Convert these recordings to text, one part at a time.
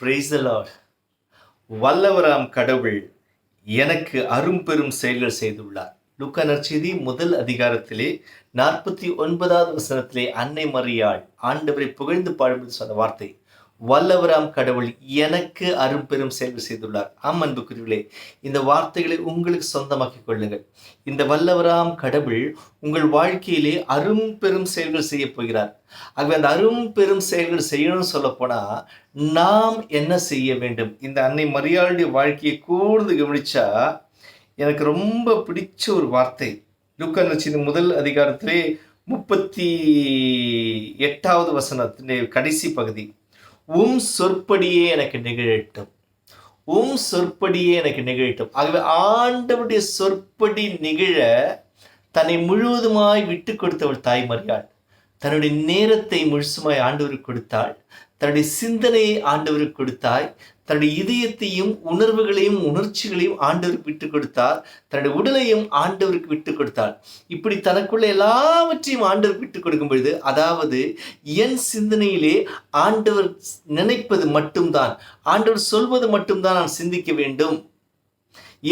Price Lord வல்லவராம் கடவுள் எனக்கு அரும்பெரும் செயல்கள் செய்துள்ளார். லுக்கா நற்செய்தி முதல் அதிகாரத்திலே நாற்பத்தி ஒன்பதாவது வசனத்திலே அன்னை மரியாள் ஆண்டவரை புகழ்ந்து பாடுவது சொன்ன வார்த்தை. வல்லவராம் கடவுள் எனக்கு அரும்பெரும் செயல்கள் செய்துள்ளார். ஆம் அன்புக்குரியவர்களே இந்த வார்த்தைகளை உங்களுக்கு சொந்தமாக்கிக் கொள்ளுங்கள். இந்த வல்லவராம் கடவுள் உங்கள் வாழ்க்கையிலே அரும்பெரும் செயல்கள் செய்ய போகிறார். ஆகவே அந்த அரும்பெரும் செயல்கள் செய்யணும்னு சொல்ல போனால் நாம் என்ன செய்ய வேண்டும்? இந்த அன்னை மரியாளுடைய வாழ்க்கையை கூர்ந்து கவனிச்சா எனக்கு ரொம்ப பிடிச்ச ஒரு வார்த்தை. லுக்கன் நச்சின் முதல் அதிகாரத்திலே முப்பத்தி எட்டாவது வசனத்தினுடைய கடைசி பகுதி. உம் சொற்படியே எனக்கு நிகழட்டும். உம் சொற்படியே எனக்கு நிகழட்டும். ஆகவே ஆண்டவருடைய சொற்படி நிகழ தன்னை முழுவதுமாய் விட்டு கொடுத்தவள் தாய் மரியாள். தன்னுடைய நேரத்தை முழுசுமாய் ஆண்டவருக்கு கொடுத்தாள். தன்னுடைய சிந்தனையை ஆண்டவருக்கு கொடுத்தாய். தன்னுடைய இதயத்தையும் உணர்வுகளையும் உணர்ச்சிகளையும் ஆண்டவருக்கு விட்டு கொடுத்தார். தன்னுடைய உடலையும் ஆண்டவருக்கு விட்டு கொடுத்தாள். இப்படி தனக்குள்ள எல்லாவற்றையும் ஆண்டவருக்கு விட்டு கொடுக்கும் பொழுது அதாவது என் சிந்தனையிலே ஆண்டவர் நினைப்பது மட்டும்தான் ஆண்டவர் சொல்வது மட்டும்தான் நான் சிந்திக்க வேண்டும்.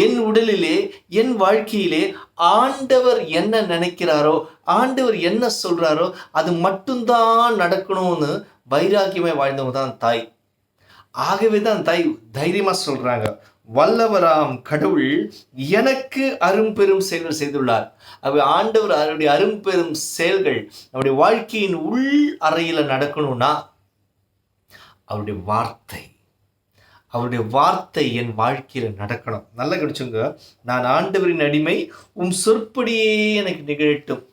என் உடலிலே என் வாழ்க்கையிலே ஆண்டவர் என்ன நினைக்கிறாரோ ஆண்டவர் என்ன சொல்றாரோ அது மட்டும்தான் நடக்கணும்னு வைராக்கியமாக வாழ்ந்தவங்க தான் தாய். ஆகவே தான் தாய் தைரியமா சொல்றாங்க. வல்லவராம் கடவுள் எனக்கு அரும்பெரும் செயல்கள் செய்துள்ளார். அவர் ஆண்டவர் அவருடைய அரும்பெரும் செயல்கள் நம்முடைய வாழ்க்கையின் உள் அறையில் நடக்கணும்னா அவருடைய வார்த்தை. அவருடைய வார்த்தை என் வாழ்க்கையில் நடக்கணும். நல்லா கிடைச்சுங்க நான் ஆண்டவரின் அடிமை உம் சொற்படியே எனக்கு நிகழட்டும்.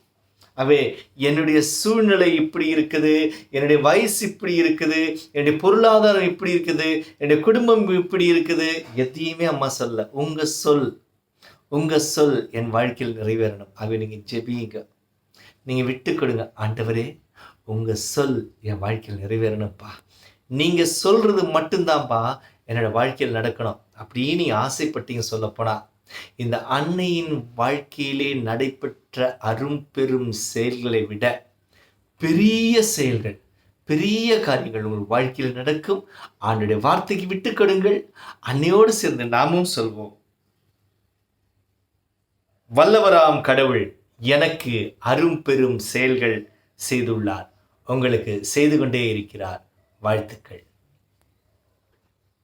அவே என்னுடைய சூழ்நிலை இப்படி இருக்குது என்னுடைய வயசு இப்படி இருக்குது என்னுடைய பொருளாதாரம் இப்படி இருக்குது என்னுடைய குடும்பம் இப்படி இருக்குது. எதையுமே அம்மா சொல்ல உங்கள் சொல் உங்கள் சொல் என் வாழ்க்கையில் நிறைவேறணும். அவை நீங்கள் ஜெபியுங்க நீங்கள் விட்டு கொடுங்க. ஆண்டவரே உங்கள் சொல் என் வாழ்க்கையில் நிறைவேறணும்ப்பா நீங்கள் சொல்கிறது மட்டும்தான்ப்பா என்னோட வாழ்க்கையில் நடக்கணும் அப்படின்னு நீ ஆசைப்பட்டீங்க சொல்லப்போனா இந்த அன்னையின் வாழ்க்கையிலே நடைபெற்ற அரும்பெரும் செயல்களை விட பெரிய செயல்கள் பெரிய காரியங்கள் உங்கள் வாழ்க்கையில் நடக்கும். ஆண்டுடைய வார்த்தைக்கு விட்டு கொடுங்கள். அன்னையோடு சேர்ந்து நாமும் சொல்வோம். வல்லவராம் கடவுள் எனக்கு அரும்பெரும் செயல்கள் செய்துள்ளார். உங்களுக்கு செய்து கொண்டே இருக்கிறார். வாழ்த்துக்கள்.